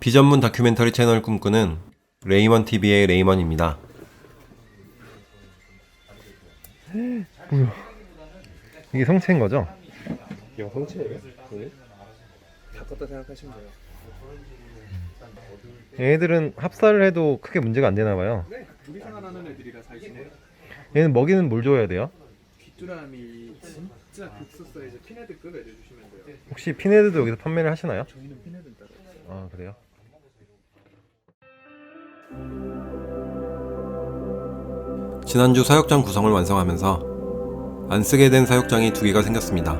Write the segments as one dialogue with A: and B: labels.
A: 비전문 다큐멘터리 채널 꿈꾸는 레이먼 TV의 레이먼입니다.
B: 이게 성체인 거죠?
C: 이거 성체예요? 바꿨다 생각하시면 돼요.
B: 얘네들은 합사를 해도 크게 문제가 안 되나 봐요.
C: 네, 둘이 생활하는 애들이라 잘 지내요.
B: 얘는 먹이는 뭘 줘야 돼요?
C: 귀뚜라미 진짜 극소 사이즈 피네드급 애들 주시면 돼요.
B: 혹시 피네드도 여기서 판매를 하시나요?
C: 저희는 피네드 따로.
B: 아 그래요?
A: 지난주 사육장 구성을 완성하면서 안 쓰게 된 사육장이 두 개가 생겼습니다.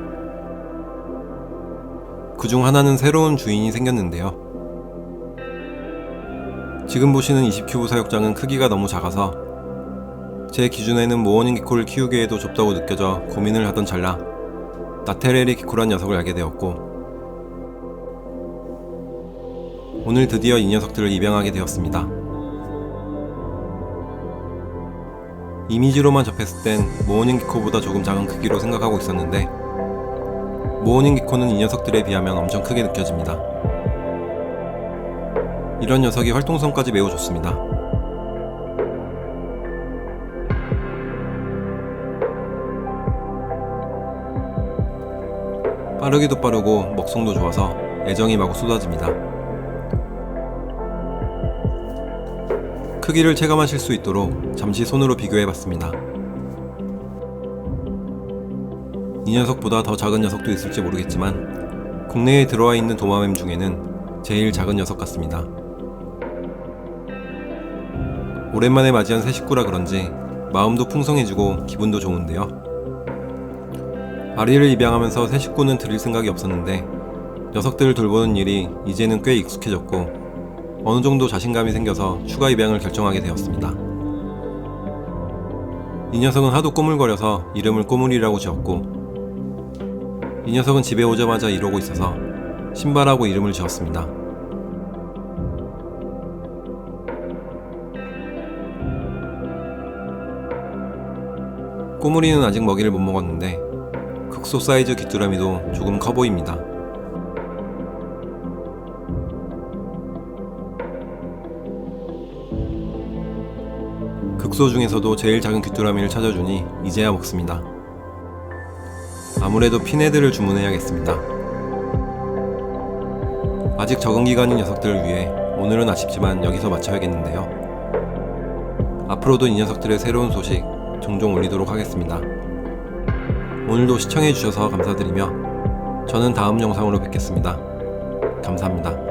A: 그 중 하나는 새로운 주인이 생겼는데요. 지금 보시는 20큐브 사육장은 크기가 너무 작아서 제 기준에는 모어닝 기코를 키우기에도 좁다고 느껴져 고민을 하던 찰나 나테레리 기코란 녀석을 알게 되었고 오늘 드디어 이 녀석들을 입양하게 되었습니다. 이미지로만 접했을 땐 모어닝 기코보다 조금 작은 크기로 생각하고 있었는데 모어닝 기코는 이 녀석들에 비하면 엄청 크게 느껴집니다. 이런 녀석이 활동성까지 매우 좋습니다. 빠르기도 빠르고 먹성도 좋아서 애정이 마구 쏟아집니다. 크기를 체감하실 수 있도록 잠시 손으로 비교해 봤습니다. 이 녀석보다 더 작은 녀석도 있을지 모르겠지만 국내에 들어와 있는 도마뱀 중에는 제일 작은 녀석 같습니다. 오랜만에 맞이한 새 식구라 그런지 마음도 풍성해지고 기분도 좋은데요. 아리를 입양하면서 새 식구는 드릴 생각이 없었는데 녀석들을 돌보는 일이 이제는 꽤 익숙해졌고 어느 정도 자신감이 생겨서 추가 입양을 결정하게 되었습니다. 이 녀석은 하도 꼬물거려서 이름을 꼬물이라고 지었고 이 녀석은 집에 오자마자 이러고 있어서 신발하고 이름을 지었습니다. 꼬물이는 아직 먹이를 못 먹었는데 극소 사이즈 귀뚜라미도 조금 커 보입니다. 극소 중에서도 제일 작은 귀뚜라미를 찾아주니 이제야 먹습니다. 아무래도 피네드를 주문해야겠습니다. 아직 적응 기간인 녀석들을 위해 오늘은 아쉽지만 여기서 마쳐야겠는데요. 앞으로도 이 녀석들의 새로운 소식 종종 올리도록 하겠습니다. 오늘도 시청해주셔서 감사드리며 저는 다음 영상으로 뵙겠습니다. 감사합니다.